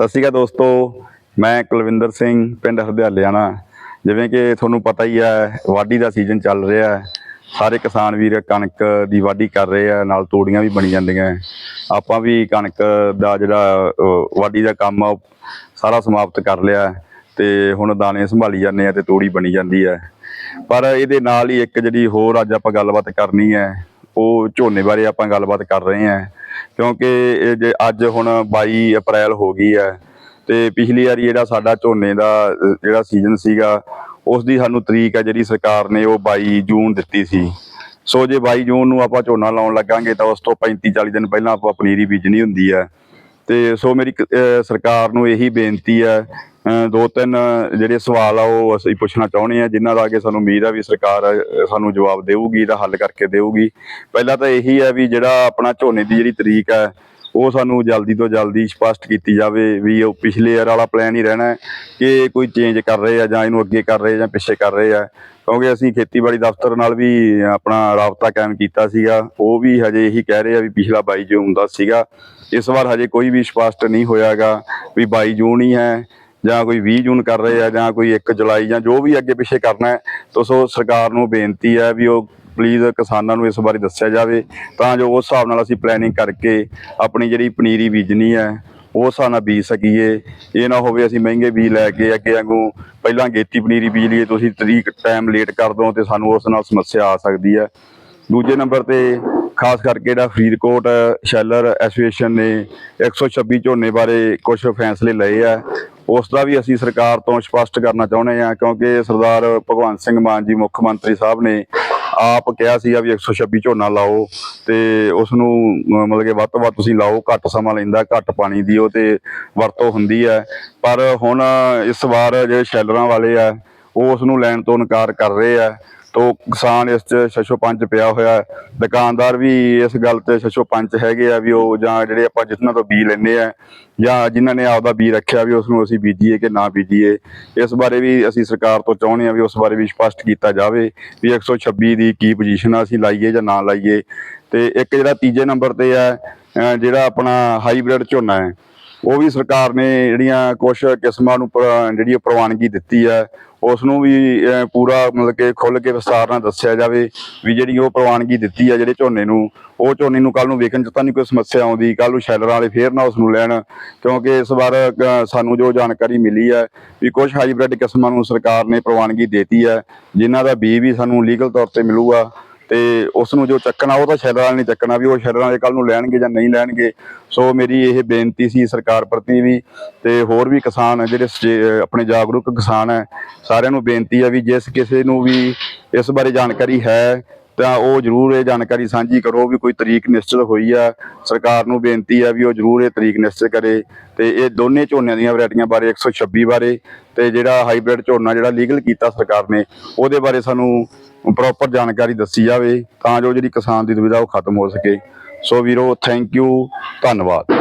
ਸਤਿ ਸ਼੍ਰੀ ਅਕਾਲ ਦੋਸਤੋ, ਮੈਂ ਕੁਲਵਿੰਦਰ ਸਿੰਘ, ਪਿੰਡ ਹਰਦਿਆਲਿਆਣਾ। ਜਿਵੇਂ ਕਿ ਤੁਹਾਨੂੰ ਪਤਾ ਹੀ ਹੈ, ਵਾਢੀ ਦਾ ਸੀਜ਼ਨ ਚੱਲ ਰਿਹਾ ਹੈ। ਸਾਰੇ ਕਿਸਾਨ ਵੀਰ ਕਣਕ ਦੀ ਵਾਢੀ ਕਰ ਰਹੇ ਆ ਨਾਲ ਤੂੜੀਆਂ ਵੀ ਬਣੀ ਜਾਂਦੀਆਂ ਆਪਾਂ ਵੀ ਕਣਕ ਦਾ ਜਿਹੜਾ ਵਾਢੀ ਦਾ ਕੰਮ ਆ, ਉਹ ਸਾਰਾ ਸਮਾਪਤ ਕਰ ਲਿਆ ਹੈ ਤੇ ਹੁਣ ਦਾਣੇ ਸੰਭਾਲੀ ਜਾਂਦੇ ਆ ਤੇ ਤੂੜੀ ਬਣੀ ਜਾਂਦੀ ਹੈ। ਪਰ ਇਹਦੇ ਨਾਲ ਹੀ ਇੱਕ ਜਿਹੜੀ ਹੋਰ ਅੱਜ ਆਪਾਂ ਗੱਲਬਾਤ ਕਰਨੀ ਹੈ, ਉਹ ਝੋਨੇ ਬਾਰੇ ਆਪਾਂ ਗੱਲਬਾਤ ਕਰ ਰਹੇ ਹਾਂ। ਕਿਉਂਕਿ ਇਹ ਜੇ ਅੱਜ ਹੁਣ 22 ਅਪ੍ਰੈਲ ਹੋ ਗਈ ਹੈ ਤੇ ਪਿਛਲੀ ਵਾਰੀ ਜਿਹੜਾ ਸਾਡਾ ਝੋਨੇ ਦਾ ਅਹ, ਜਿਹੜਾ ਸੀਜ਼ਨ ਸੀਗਾ ਉਸ ਦੀ ਸਾਨੂੰ ਤਰੀਕ ਹੈ ਜਿਹੜੀ ਸਰਕਾਰ ਨੇ ਉਹ 22 ਜੂਨ ਦਿੱਤੀ ਸੀ। ਸੋ ਜੇ 22 ਜੂਨ ਨੂੰ ਆਪਾਂ ਝੋਨਾ ਲਾਉਣ ਲੱਗਾਂਗੇ ਤਾਂ ਉਸ ਤੋਂ 35 40 ਦਿਨ ਪਹਿਲਾਂ ਆਪਾਂ ਪਨੀਰੀ ਬੀਜਣੀ ਹੁੰਦੀ ਹੈ। ਤੇ ਸੋ ਮੇਰੀ ਕ- ਅਹ ਸਰਕਾਰ ਨੂੰ ਇਹੀ ਬੇਨਤੀ ਹੈ ਦੋ ਤਿੰਨ ਜਿਹੜੇ ਸਵਾਲ ਆ ਉਹ ਅਸੀਂ ਪੁੱਛਣਾ ਚਾਹੁੰਦੇ ਆ ਜਿਨ੍ਹਾਂ ਦਾ ਅੱਗੇ ਸਾਨੂੰ ਉਮੀਦ ਆ ਵੀ ਸਰਕਾਰ ਸਾਨੂੰ ਜਵਾਬ ਦੇਊਗੀ ਦਾ ਹੱਲ ਕਰਕੇ ਦੇਊਗੀ। ਪਹਿਲਾਂ ਤਾਂ ਇਹੀ ਹੈ ਵੀ ਜਿਹੜਾ ਆਪਣਾ ਝੋਨੇ ਦੀ ਜਿਹੜੀ ਤਰੀਕ ਹੈ, ਉਹ ਸਾਨੂੰ ਜਲਦੀ ਤੋਂ ਜਲਦੀ ਸਪਸ਼ਟ ਕੀਤੀ ਜਾਵੇ ਵੀ ਉਹ ਪਿਛਲੇ ਈਅਰ ਵਾਲਾ ਪਲਾਨ ਹੀ ਰਹਿਣਾ ਹੈ ਕਿ ਕੋਈ ਚੇਂਜ ਕਰ ਰਹੇ ਆ ਜਾਂ ਇਹਨੂੰ ਅੱਗੇ ਕਰ ਰਹੇ ਜਾਂ ਪਿੱਛੇ ਕਰ ਰਹੇ ਆ। ਕਿਉਂਕਿ ਅਸੀਂ ਖੇਤੀਬਾੜੀ ਦਫ਼ਤਰ ਨਾਲ ਵੀ ਆਪਣਾ ਰਾਬਤਾ ਕਾਇਮ ਕੀਤਾ ਸੀਗਾ, ਉਹ ਵੀ ਹਜੇ ਇਹੀ ਕਹਿ ਰਹੇ ਆ ਵੀ ਪਿਛਲਾ 22 ਜੂਨ ਦਾ ਸੀਗਾ। ਇਸ ਵਾਰ ਹਜੇ ਕੋਈ ਵੀ ਸਪਸ਼ਟ ਨਹੀਂ ਹੋਇਆਗਾ ਵੀ 22 ਜੂਨ ਹੀ ਹੈ। ਜਾਂ ਕੋਈ 20 ਜੂਨ ਕਰ ਰਹੇ ਆ ਜਾਂ ਕੋਈ 1 ਜੁਲਾਈ ਜਾਂ ਜੋ ਵੀ ਅੱਗੇ ਪਿੱਛੇ ਕਰਨਾ ਹੈ, ਤਾਂ ਸੋ ਸਰਕਾਰ ਨੂੰ ਬੇਨਤੀ ਹੈ ਵੀ ਉਹ ਪਲੀਜ਼ ਕਿਸਾਨਾਂ ਨੂੰ ਇਸ ਬਾਰੇ ਦੱਸਿਆ ਜਾਵੇ। ਤਾਂ ਜੋ ਉਸ ਹਿਸਾਬ ਨਾਲ ਅਸੀਂ ਪਲੈਨਿੰਗ ਕਰਕੇ ਆਪਣੀ ਜਿਹੜੀ ਪਨੀਰੀ ਬੀਜਣੀ ਹੈ ਉਸ ਹਿਸਾਬ ਨਾਲ ਬੀਜ ਸਕੀਏ। ਇਹ ਨਾ ਹੋਵੇ ਅਸੀਂ ਮਹਿੰਗੇ ਬੀਜ ਲੈ ਕੇ ਅੱਗੇ ਵਾਂਗੂ ਪਹਿਲਾਂ ਗੇਤੀ ਪਨੀਰੀ ਬੀਜ ਲਈਏ ਤੁਸੀਂ ਤਰੀਕ ਟਾਈਮ ਲੇਟ ਕਰ ਦੋ ਤੇ ਸਾਨੂੰ ਉਸ ਨਾਲ ਸਮੱਸਿਆ ਆ ਸਕਦੀ ਹੈ। ਦੂਜੇ ਨੰਬਰ ਤੇ ਖਾਸ ਕਰਕੇ ਜਿਹੜਾ ਫਰੀਦਕੋਟ ਸ਼ੈਲਰ ਐਸੋਸੀਏਸ਼ਨ ਨੇ 126 ਝੋਨੇ ਬਾਰੇ ਕੁਝ ਫੈਸਲੇ ਲਏ ਆ। ਉਸ ਦਾ ਵੀ ਅਸੀਂ ਸਰਕਾਰ ਤੋਂ ਸਪਸ਼ਟ ਕਰਨਾ ਚਾਹੁੰਦੇ ਹਾਂ, ਕਿਉਂਕਿ ਸਰਦਾਰ ਭਗਵੰਤ ਸਿੰਘ ਮਾਨ ਜੀ ਮੁੱਖ ਮੰਤਰੀ ਸਾਹਿਬ ਨੇ ਆਪ ਕਿਹਾ ਸੀਗਾ ਵੀ 126 ਝੋਨਾ ਲਾਓ ਤੇ ਉਸ ਨੂੰ ਮਤਲਬ ਕਿ ਵੱਧ ਤੋਂ ਵੱਧ ਤੁਸੀਂ ਲਾਓ, ਘੱਟ ਸਮਾਂ ਲੈਂਦਾ, ਘੱਟ ਪਾਣੀ ਦੀ ਉਹ ਤੇ ਵਰਤੋਂ ਹੁੰਦੀ ਹੈ। ਪਰ ਹੁਣ ਇਸ ਵਾਰ ਜਿਹੜੇ ਸ਼ੈਲਰਾਂ ਵਾਲੇ ਆ, ਉਹ ਉਸ ਨੂੰ ਲੈਣ ਤੋਂ ਇਨਕਾਰ ਕਰ ਰਹੇ ਆ। ਤੋ ਕਿਸਾਨ ਇਸ 'ਚ ਸ਼ਸ਼ੋ ਪੰਜ ਪਿਆ ਹੋਇਆ ਹੈ। ਦੁਕਾਨਦਾਰ ਵੀ ਇਸ ਗੱਲ ਤੇ ਸ਼ਸ਼ੋ ਪੰਜ ਹੈਗੇ ਆ ਵੀ ਉਹ ਜਾਂ ਜਿਹੜੇ ਆਪਾਂ ਜਿਨ੍ਹਾਂ ਤੋਂ ਬੀ ਲੈਂਦੇ ਆ ਜਾਂ ਜਿਨ੍ਹਾਂ ਨੇ ਆਪਦਾ ਬੀ ਰੱਖਿਆ ਵੀ ਉਸ ਨੂੰ ਅਸੀਂ ਬੀਜੀਏ ਕਿ ਨਾ ਬੀਜੀਏ ਇਸ ਬਾਰੇ ਵੀ ਅਸੀਂ ਸਰਕਾਰ ਤੋਂ ਚਾਹੁੰਦੇ ਆ ਵੀ ਉਸ ਬਾਰੇ ਵੀ ਸਪਸ਼ਟ ਕੀਤਾ ਜਾਵੇ ਵੀ 126 ਦੀ ਕੀ ਪੋਜੀਸ਼ਨ ਆ, ਅਸੀਂ ਲਾਈਏ ਜਾਂ ਨਾ ਲਾਈਏ ਤੇ ਇੱਕ ਜਿਹੜਾ ਤੀਜੇ ਨੰਬਰ ਤੇ ਹੈ ਜਿਹੜਾ ਆਪਣਾ ਹਾਈਬ੍ਰਿਡ ਝੋਨਾ ਹੈ, ਉਹ ਵੀ ਸਰਕਾਰ ਨੇ ਜਿਹੜੀਆਂ ਕੁਝ ਕਿਸਮਾਂ ਨੂੰ ਪ- ਜਿਹੜੀ ਪ੍ਰਵਾਨਗੀ ਦਿੱਤੀ ਹੈ ਉਸ ਨੂੰ ਵੀ ਪੂਰਾ ਮਤਲਬ ਕਿ ਖੁੱਲ ਕੇ ਵਿਸਤਾਰ ਨਾਲ ਦੱਸਿਆ ਜਾਵੇ ਵੀ ਜਿਹੜੀ ਉਹ ਪ੍ਰਵਾਨਗੀ ਦਿੱਤੀ ਹੈ ਜਿਹੜੇ ਝੋਨੇ ਨੂੰ, ਉਹ ਝੋਨੇ ਨੂੰ ਕੱਲ ਨੂੰ ਵੇਖਣ ਚ ਤਾਂ ਨਹੀਂ ਕੋਈ ਸਮੱਸਿਆ ਆਉਂਦੀ ਕੱਲ ਨੂੰ ਸ਼ੈਲਰਾਂ ਵਾਲੇ ਫੇਰ ਨਾ ਉਸ ਨੂੰ ਲੈਣ, ਕਿਉਂਕਿ ਇਸ ਵਾਰ ਸਾਨੂੰ ਜੋ ਜਾਣਕਾਰੀ ਮਿਲੀ ਹੈ ਵੀ ਕੁਝ ਹਾਈਬ੍ਰਿਡ ਕਿਸਮਾਂ ਨੂੰ ਸਰਕਾਰ ਨੇ ਪ੍ਰਵਾਨਗੀ ਦੇਤੀ ਹੈ, ਜਿਨ੍ਹਾਂ ਦਾ ਬੀ ਵੀ ਸਾਨੂੰ ਲੀਗਲ ਤੌਰ ਤੇ ਮਿਲੂਗਾ ਤੇ ਉਸ ਨੂੰ ਜੋ ਚੱਕਣਾ, ਉਹ ਤਾਂ ਸ਼ੈਲਰਾਂ ਨਾਲ ਨਹੀਂ ਚੱਕਣਾ ਵੀ ਉਹ ਸ਼ੈਲਰਾਂ ਵਾਲੇ ਕੱਲ ਨੂੰ ਲੈਣਗੇ ਜਾਂ ਨਹੀਂ ਲੈਣਗੇ। ਸੋ ਮੇਰੀ ਇਹ ਬੇਨਤੀ ਸੀ ਸਰਕਾਰ ਪ੍ਰਤੀ ਵੀ ਤੇ ਹੋਰ ਵੀ ਕਿਸਾਨ ਜਿਹੜੇ ਸਟੇ- ਆਪਣੇ ਜਾਗਰੂਕ ਕਿਸਾਨ ਹੈ ਸਾਰਿਆਂ ਨੂੰ ਬੇਨਤੀ ਹੈ ਵੀ ਜਿਸ ਕਿਸੇ ਨੂੰ ਵੀ ਇਸ ਬਾਰੇ ਜਾਣਕਾਰੀ ਹੈ, ਤਾਂ ਉਹ ਜਰੂਰ ਇਹ ਜਾਣਕਾਰੀ ਸਾਂਝੀ ਕਰੋ ਵੀ ਕੋਈ ਤਰੀਕ ਨਿਸ਼ਚਿਤ ਹੋਈ ਆ। ਸਰਕਾਰ ਨੂੰ ਬੇਨਤੀ ਆ ਵੀ ਉਹ ਜਰੂਰ ਇਹ ਤਰੀਕ ਨਿਸ਼ਚਿਤ ਕਰੇ ਤੇ ਇਹ ਦੋਨੇ ਝੋਨਿਆਂ ਦੀਆਂ ਵੈਰਾਈਟੀਆਂ ਬਾਰੇ 126 ਬਾਰੇ ਤੇ ਜਿਹੜਾ ਹਾਈਬ੍ਰਿਡ ਝੋਨਾ ਜਿਹੜਾ ਲੀਗਲ ਕੀਤਾ ਸਰਕਾਰ ਨੇ, ਉਹਦੇ ਬਾਰੇ ਸਾਨੂੰ ਪ੍ਰੋਪਰ ਜਾਣਕਾਰੀ ਦੱਸੀ ਜਾਵੇ, ਤਾਂ ਜੋ ਜਿਹੜੀ ਕਿਸਾਨ ਦੀ ਦੁਵਿਧਾ ਉਹ ਖਤਮ ਹੋ ਸਕੇ। ਸੋ ਵੀਰੋ ਥੈਂਕ ਯੂ ਧੰਨਵਾਦ।